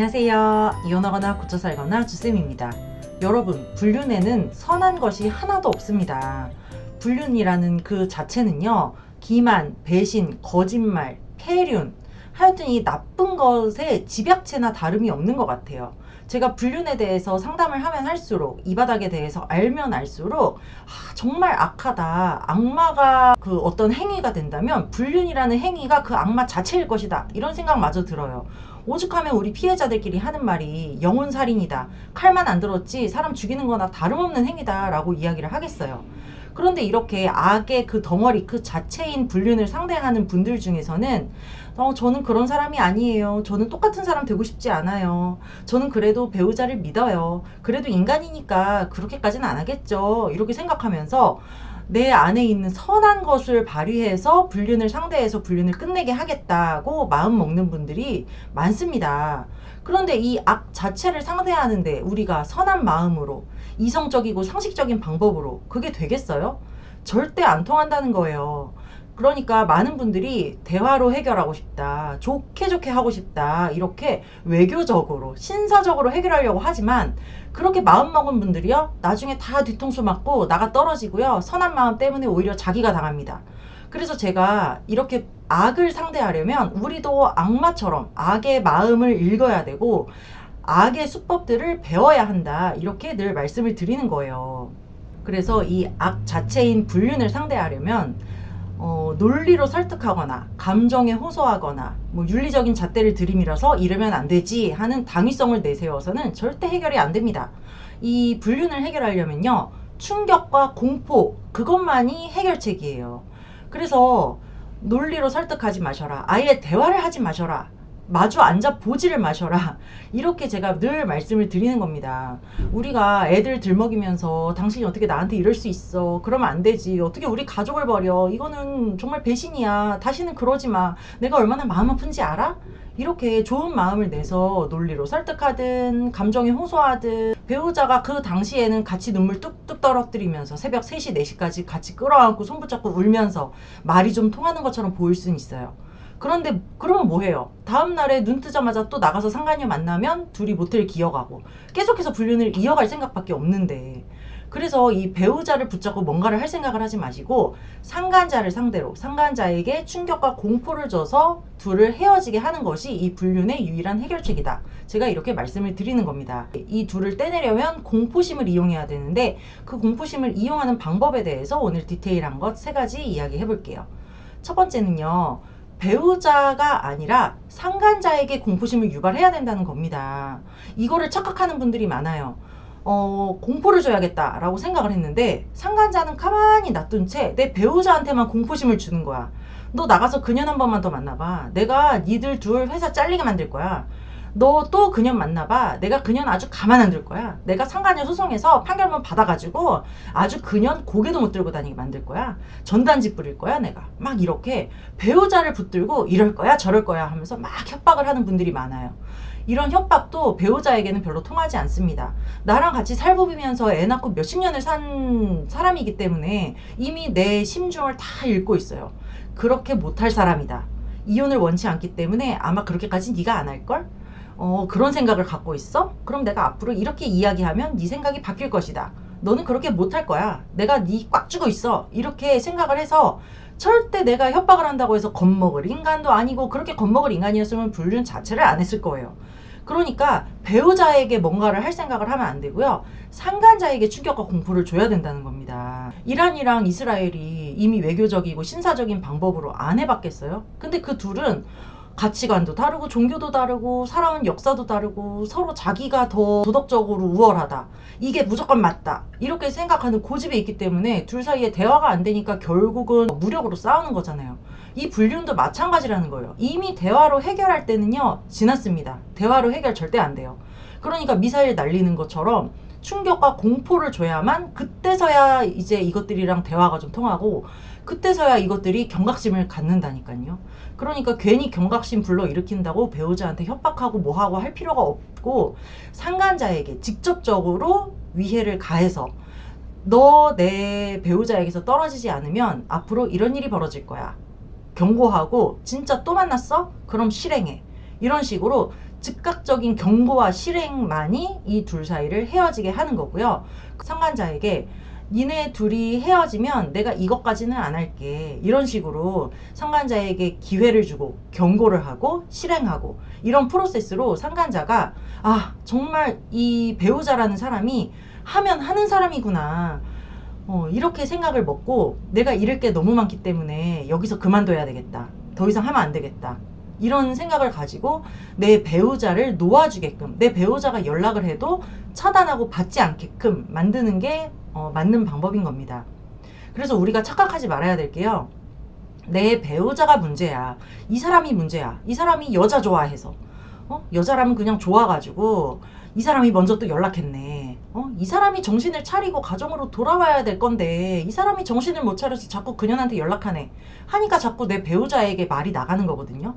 안녕하세요. 이혼하거나 고쳐 살거나 주쌤입니다. 여러분, 불륜에는 선한 것이 하나도 없습니다. 불륜이라는 그 자체는요, 기만, 배신, 거짓말, 폐륜, 하여튼 이 나쁜 것의 집약체나 다름이 없는 것 같아요. 제가 불륜에 대해서 상담을 하면 할수록 이 바닥에 대해서 알면 알수록 아, 정말 악하다. 악마가 그 어떤 행위가 된다면 불륜이라는 행위가 그 악마 자체일 것이다. 이런 생각마저 들어요. 오죽하면 우리 피해자들끼리 하는 말이 영혼살인이다. 칼만 안 들었지 사람 죽이는 거나 다름없는 행위다 라고 이야기를 하겠어요. 그런데 이렇게 악의 그 덩어리 그 자체인 불륜을 상대하는 분들 중에서는 어, 저는 그런 사람이 아니에요. 저는 똑같은 사람 되고 싶지 않아요. 저는 그래도 배우자를 믿어요. 그래도 인간이니까 그렇게까지는 안 하겠죠. 이렇게 생각하면서 내 안에 있는 선한 것을 발휘해서 불륜을 상대해서 불륜을 끝내게 하겠다고 마음 먹는 분들이 많습니다. 그런데 이 악 자체를 상대하는데 우리가 선한 마음으로 이성적이고 상식적인 방법으로 그게 되겠어요? 절대 안 통한다는 거예요. 그러니까 많은 분들이 대화로 해결하고 싶다. 좋게 좋게 하고 싶다. 이렇게 외교적으로, 신사적으로 해결하려고 하지만 그렇게 마음먹은 분들이요. 나중에 다 뒤통수 맞고 나가 떨어지고요. 선한 마음 때문에 오히려 자기가 당합니다. 그래서 제가 이렇게 악을 상대하려면 우리도 악마처럼 악의 마음을 읽어야 되고 악의 수법들을 배워야 한다. 이렇게 늘 말씀을 드리는 거예요. 그래서 이 악 자체인 불륜을 상대하려면 어, 논리로 설득하거나 감정에 호소하거나 뭐 윤리적인 잣대를 들이밀어서 이러면 안 되지 하는 당위성을 내세워서는 절대 해결이 안 됩니다. 이 불륜을 해결하려면요. 충격과 공포 그것만이 해결책이에요. 그래서 논리로 설득하지 마셔라. 아예 대화를 하지 마셔라. 마주 앉아 보지를 마셔라. 이렇게 제가 늘 말씀을 드리는 겁니다. 우리가 애들 들먹이면서 당신이 어떻게 나한테 이럴 수 있어. 그러면 안 되지. 어떻게 우리 가족을 버려. 이거는 정말 배신이야. 다시는 그러지 마. 내가 얼마나 마음 아픈지 알아? 이렇게 좋은 마음을 내서 논리로 설득하든 감정에 호소하든 배우자가 그 당시에는 같이 눈물 뚝뚝 떨어뜨리면서 새벽 3시, 4시까지 같이 끌어안고 손 붙잡고 울면서 말이 좀 통하는 것처럼 보일 수는 있어요. 그런데 그러면 뭐해요? 다음 날에 눈 뜨자마자 또 나가서 상간녀 만나면 둘이 모텔 기어가고 계속해서 불륜을 이어갈 생각밖에 없는데 그래서 이 배우자를 붙잡고 뭔가를 할 생각을 하지 마시고 상간자를 상대로 상간자에게 충격과 공포를 줘서 둘을 헤어지게 하는 것이 이 불륜의 유일한 해결책이다. 제가 이렇게 말씀을 드리는 겁니다. 이 둘을 떼내려면 공포심을 이용해야 되는데 그 공포심을 이용하는 방법에 대해서 오늘 디테일한 것 세 가지 이야기해 볼게요. 첫 번째는요. 배우자가 아니라 상간자에게 공포심을 유발해야 된다는 겁니다. 이거를 착각하는 분들이 많아요. 어, 공포를 줘야겠다라고 생각을 했는데 상간자는 가만히 놔둔 채 내 배우자한테만 공포심을 주는 거야. 너 나가서 그년 한 번만 더 만나봐. 내가 니들 둘 회사 잘리게 만들 거야. 너 또 그년 만나봐. 내가 그년 아주 가만 안 둘 거야. 내가 상간녀 소송해서 판결문 받아가지고 아주 그년 고개도 못 들고 다니게 만들 거야. 전단지 뿌릴 거야, 내가. 막 이렇게 배우자를 붙들고 이럴 거야, 저럴 거야 하면서 막 협박을 하는 분들이 많아요. 이런 협박도 배우자에게는 별로 통하지 않습니다. 나랑 같이 살보면서 애 낳고 몇십 년을 산 사람이기 때문에 이미 내 심중을 다 읽고 있어요. 그렇게 못할 사람이다. 이혼을 원치 않기 때문에 아마 그렇게까지 네가 안 할걸? 어, 그런 생각을 갖고 있어? 그럼 내가 앞으로 이렇게 이야기하면 네 생각이 바뀔 것이다. 너는 그렇게 못할 거야. 내가 네 꽉 쥐고 있어. 이렇게 생각을 해서 절대 내가 협박을 한다고 해서 겁먹을 인간도 아니고 그렇게 겁먹을 인간이었으면 불륜 자체를 안 했을 거예요. 그러니까 배우자에게 뭔가를 할 생각을 하면 안 되고요. 상간자에게 충격과 공포를 줘야 된다는 겁니다. 이란이랑 이스라엘이 이미 외교적이고 신사적인 방법으로 안 해봤겠어요? 근데 그 둘은 가치관도 다르고 종교도 다르고 살아온 역사도 다르고 서로 자기가 더 도덕적으로 우월하다. 이게 무조건 맞다. 이렇게 생각하는 고집이 있기 때문에 둘 사이에 대화가 안 되니까 결국은 무력으로 싸우는 거잖아요. 이 불륜도 마찬가지라는 거예요. 이미 대화로 해결할 때는요, 지났습니다. 대화로 해결 절대 안 돼요. 그러니까 미사일 날리는 것처럼 충격과 공포를 줘야만 그때서야 이제 이것들이랑 대화가 좀 통하고 그때서야 이것들이 경각심을 갖는다니까요. 그러니까 괜히 경각심 불러 일으킨다고 배우자한테 협박하고 뭐하고 할 필요가 없고 상간자에게 직접적으로 위해를 가해서 너 내 배우자에게서 떨어지지 않으면 앞으로 이런 일이 벌어질 거야. 경고하고 진짜 또 만났어? 그럼 실행해. 이런 식으로 즉각적인 경고와 실행만이 이 둘 사이를 헤어지게 하는 거고요. 상간자에게 니네 둘이 헤어지면 내가 이것까지는 안 할게. 이런 식으로 상간자에게 기회를 주고 경고를 하고 실행하고 이런 프로세스로 상간자가 아, 정말 이 배우자라는 사람이 하면 하는 사람이구나. 어, 이렇게 생각을 먹고 내가 잃을 게 너무 많기 때문에 여기서 그만둬야 되겠다. 더 이상 하면 안 되겠다. 이런 생각을 가지고 내 배우자를 놓아주게끔 내 배우자가 연락을 해도 차단하고 받지 않게끔 만드는 게 어, 맞는 방법인 겁니다. 그래서 우리가 착각하지 말아야 될 게요. 내 배우자가 문제야. 이 사람이 문제야. 이 사람이 여자 좋아해서. 어? 여자라면 그냥 좋아가지고 이 사람이 먼저 또 연락했네. 어? 이 사람이 정신을 차리고 가정으로 돌아와야 될 건데 이 사람이 정신을 못 차려서 자꾸 그년한테 연락하네. 하니까 자꾸 내 배우자에게 말이 나가는 거거든요.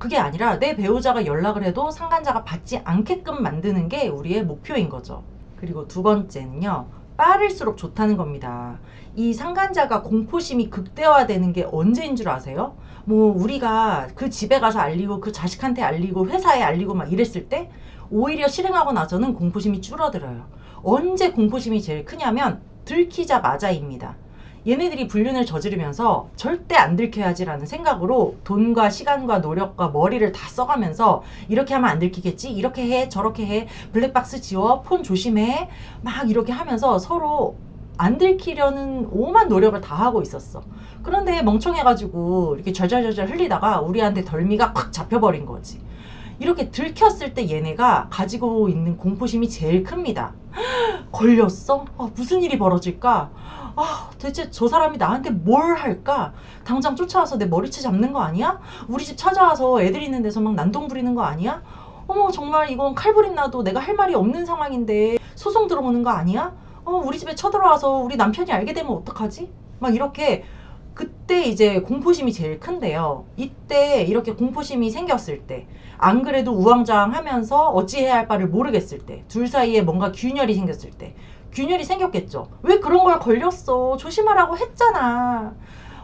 그게 아니라 내 배우자가 연락을 해도 상간자가 받지 않게끔 만드는 게 우리의 목표인 거죠. 그리고 두 번째는요. 빠를수록 좋다는 겁니다. 이 상간자가 공포심이 극대화되는 게 언제인 줄 아세요? 뭐 우리가 그 집에 가서 알리고 그 자식한테 알리고 회사에 알리고 막 이랬을 때 오히려 실행하고 나서는 공포심이 줄어들어요. 언제 공포심이 제일 크냐면 들키자마자입니다. 얘네들이 불륜을 저지르면서 절대 안 들켜야지라는 생각으로 돈과 시간과 노력과 머리를 다 써가면서 이렇게 하면 안 들키겠지 이렇게 해 저렇게 해 블랙박스 지워 폰 조심해 막 이렇게 하면서 서로 안 들키려는 오만 노력을 다 하고 있었어. 그런데 멍청해가지고 이렇게 절절절절 흘리다가 우리한테 덜미가 콱 잡혀버린 거지. 이렇게 들켰을 때 얘네가 가지고 있는 공포심이 제일 큽니다. 걸렸어? 아, 무슨 일이 벌어질까? 아, 대체 저 사람이 나한테 뭘 할까? 당장 쫓아와서 내 머리채 잡는 거 아니야? 우리 집 찾아와서 애들 있는 데서 막 난동 부리는 거 아니야? 어머, 정말 이건 칼부림 나도 내가 할 말이 없는 상황인데 소송 들어오는 거 아니야? 어, 우리 집에 쳐들어와서 우리 남편이 알게 되면 어떡하지? 막 이렇게 그때 이제 공포심이 제일 큰데요. 이때 이렇게 공포심이 생겼을 때, 안 그래도 우왕좌왕 하면서 어찌해야 할 바를 모르겠을 때, 둘 사이에 뭔가 균열이 생겼을 때, 균열이 생겼겠죠. 왜 그런 걸 걸렸어? 조심하라고 했잖아.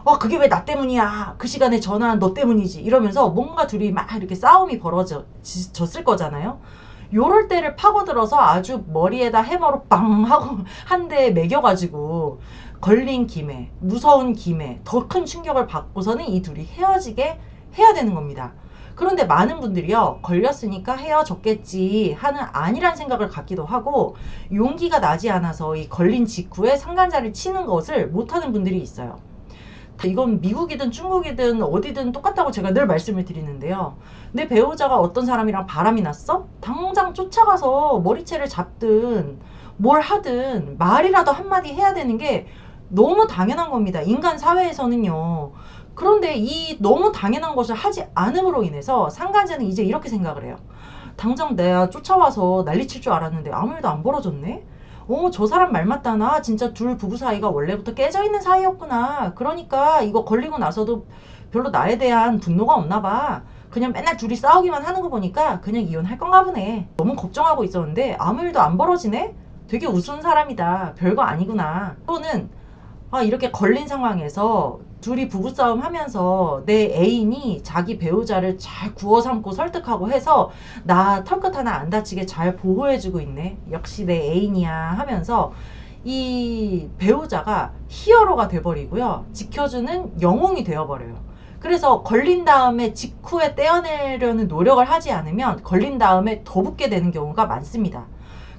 와, 그게 왜 나 때문이야? 그 시간에 전화한 너 때문이지. 이러면서 뭔가 둘이 막 이렇게 싸움이 벌어졌을 거잖아요. 요럴 때를 파고들어서 아주 머리에다 해머로 빵 하고 한 대 매겨가지고 걸린 김에 무서운 김에 더 큰 충격을 받고서는 이 둘이 헤어지게 해야 되는 겁니다. 그런데 많은 분들이요 걸렸으니까 헤어졌겠지 하는 아니란 생각을 갖기도 하고 용기가 나지 않아서 이 걸린 직후에 상간자를 치는 것을 못하는 분들이 있어요. 이건 미국이든 중국이든 어디든 똑같다고 제가 늘 말씀을 드리는데요. 내 배우자가 어떤 사람이랑 바람이 났어? 당장 쫓아가서 머리채를 잡든 뭘 하든 말이라도 한마디 해야 되는 게 너무 당연한 겁니다. 인간 사회에서는요. 그런데 이 너무 당연한 것을 하지 않음으로 인해서 상간자는 이제 이렇게 생각을 해요. 당장 내가 쫓아와서 난리칠 줄 알았는데 아무 일도 안 벌어졌네? 어, 저 사람 말 맞다나. 진짜 둘 부부 사이가 원래부터 깨져 있는 사이였구나. 그러니까 이거 걸리고 나서도 별로 나에 대한 분노가 없나 봐. 그냥 맨날 둘이 싸우기만 하는 거 보니까 그냥 이혼할 건가 보네. 너무 걱정하고 있었는데 아무 일도 안 벌어지네? 되게 우스운 사람이다. 별거 아니구나. 또는 아, 이렇게 걸린 상황에서 둘이 부부싸움 하면서 내 애인이 자기 배우자를 잘 구워 삼고 설득하고 해서 나 털끝 하나 안 다치게 잘 보호해주고 있네. 역시 내 애인이야 하면서 이 배우자가 히어로가 돼버리고요. 지켜주는 영웅이 되어버려요. 그래서 걸린 다음에 직후에 떼어내려는 노력을 하지 않으면 걸린 다음에 더 붙게 되는 경우가 많습니다.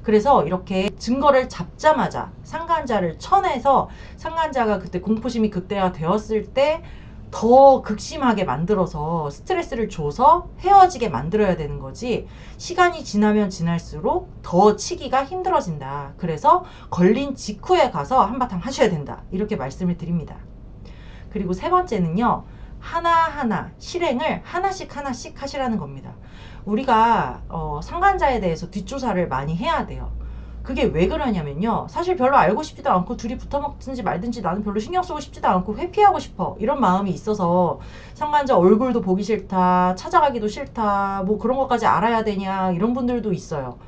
그래서 이렇게 증거를 잡자마자 상간자를 쳐내서 상간자가 그때 공포심이 극대화 되었을 때 더 극심하게 만들어서 스트레스를 줘서 헤어지게 만들어야 되는 거지 시간이 지나면 지날수록 더 치기가 힘들어진다. 그래서 걸린 직후에 가서 한바탕 하셔야 된다. 이렇게 말씀을 드립니다. 그리고 세 번째는요. 하나하나 실행을 하나씩 하나씩 하시라는 겁니다. 우리가 어, 상간자에 대해서 뒷조사를 많이 해야 돼요. 그게 왜 그러냐면요. 사실 별로 알고 싶지도 않고 둘이 붙어 먹든지 말든지 나는 별로 신경 쓰고 싶지도 않고 회피하고 싶어. 이런 마음이 있어서 상간자 얼굴도 보기 싫다. 찾아가기도 싫다. 뭐 그런 것까지 알아야 되냐. 이런 분들도 있어요.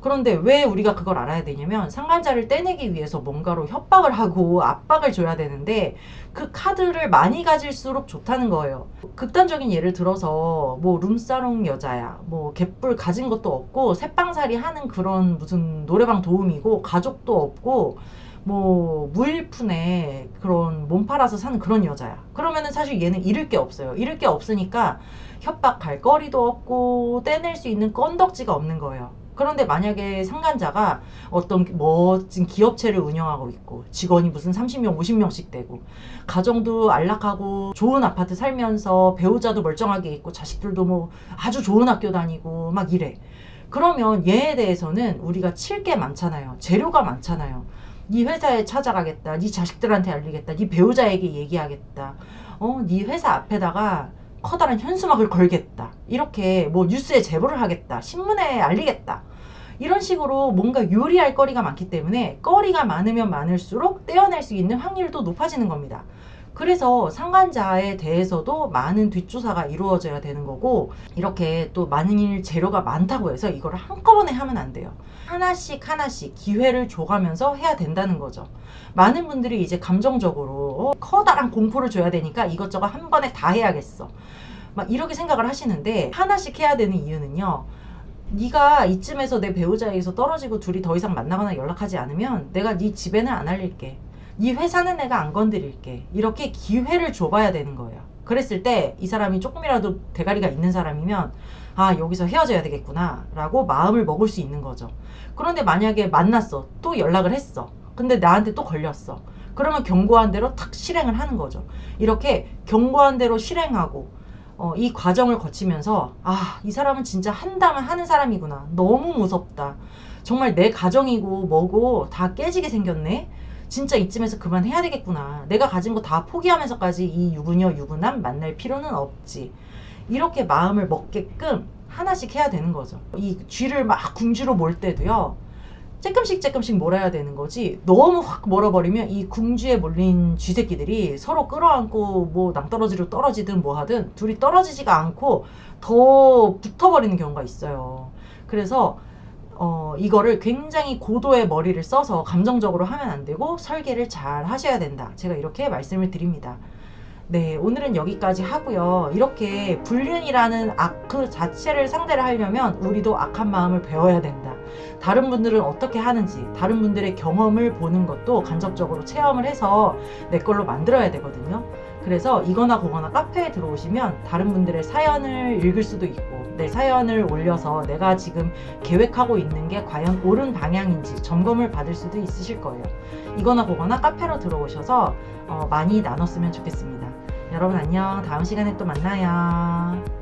그런데 왜 우리가 그걸 알아야 되냐면 상간자를 떼내기 위해서 뭔가로 협박을 하고 압박을 줘야 되는데 그 카드를 많이 가질수록 좋다는 거예요. 극단적인 예를 들어서 뭐 룸사롱 여자야, 뭐 갯불 가진 것도 없고 새빵살이 하는 그런 무슨 노래방 도우미고 가족도 없고 뭐 무일푼에 그런 몸 팔아서 사는 그런 여자야. 그러면은 사실 얘는 잃을 게 없어요. 잃을 게 없으니까 협박할 거리도 없고 떼낼 수 있는 건덕지가 없는 거예요. 그런데 만약에 상간자가 어떤 멋진 기업체를 운영하고 있고 직원이 무슨 30명, 50명씩 되고 가정도 안락하고 좋은 아파트 살면서 배우자도 멀쩡하게 있고 자식들도 뭐 아주 좋은 학교 다니고 막 이래. 그러면 얘에 대해서는 우리가 칠 게 많잖아요. 재료가 많잖아요. 네 회사에 찾아가겠다. 네 자식들한테 알리겠다. 네 배우자에게 얘기하겠다. 어, 네 회사 앞에다가 커다란 현수막을 걸겠다. 이렇게 뭐 뉴스에 제보를 하겠다. 신문에 알리겠다. 이런 식으로 뭔가 요리할 거리가 많기 때문에 거리가 많으면 많을수록 떼어낼 수 있는 확률도 높아지는 겁니다. 그래서 상간자에 대해서도 많은 뒷조사가 이루어져야 되는 거고 이렇게 또 많은 재료가 많다고 해서 이걸 한꺼번에 하면 안 돼요. 하나씩 하나씩 기회를 줘가면서 해야 된다는 거죠. 많은 분들이 이제 감정적으로 어, 커다란 공포를 줘야 되니까 이것저것 한 번에 다 해야겠어. 막 이렇게 생각을 하시는데 하나씩 해야 되는 이유는요. 네가 이쯤에서 내 배우자에게서 떨어지고 둘이 더 이상 만나거나 연락하지 않으면 내가 네 집에는 안 알릴게. 네 회사는 내가 안 건드릴게. 이렇게 기회를 줘봐야 되는 거예요. 그랬을 때 이 사람이 조금이라도 대가리가 있는 사람이면 아 여기서 헤어져야 되겠구나 라고 마음을 먹을 수 있는 거죠. 그런데 만약에 만났어. 또 연락을 했어. 근데 나한테 또 걸렸어. 그러면 경고한 대로 탁 실행을 하는 거죠. 이렇게 경고한 대로 실행하고 어, 이 과정을 거치면서 아, 이 사람은 진짜 한다면 하는 사람이구나. 너무 무섭다. 정말 내 가정이고 뭐고 다 깨지게 생겼네. 진짜 이쯤에서 그만해야 되겠구나. 내가 가진 거 다 포기하면서까지 이 유부녀 유부남 만날 필요는 없지. 이렇게 마음을 먹게끔 하나씩 해야 되는 거죠. 이 쥐를 막 궁지로 몰 때도요. 조금씩 조금씩 몰아야 되는 거지 너무 확 몰아버리면 이 궁지에 몰린 쥐새끼들이 서로 끌어안고 뭐 낭떠러지로 떨어지든 뭐 하든 둘이 떨어지지가 않고 더 붙어버리는 경우가 있어요. 그래서 어, 이거를 굉장히 고도의 머리를 써서 감정적으로 하면 안 되고 설계를 잘 하셔야 된다. 제가 이렇게 말씀을 드립니다. 네, 오늘은 여기까지 하고요. 이렇게 불륜이라는 악 그 자체를 상대를 하려면 우리도 악한 마음을 배워야 된다. 다른 분들은 어떻게 하는지, 다른 분들의 경험을 보는 것도 간접적으로 체험을 해서 내 걸로 만들어야 되거든요. 그래서 이거나 그거나 카페에 들어오시면 다른 분들의 사연을 읽을 수도 있고, 내 사연을 올려서 내가 지금 계획하고 있는 게 과연 옳은 방향인지 점검을 받을 수도 있으실 거예요. 이거나 그거나 카페로 들어오셔서 어, 많이 나눴으면 좋겠습니다. 여러분 안녕. 다음 시간에 또 만나요.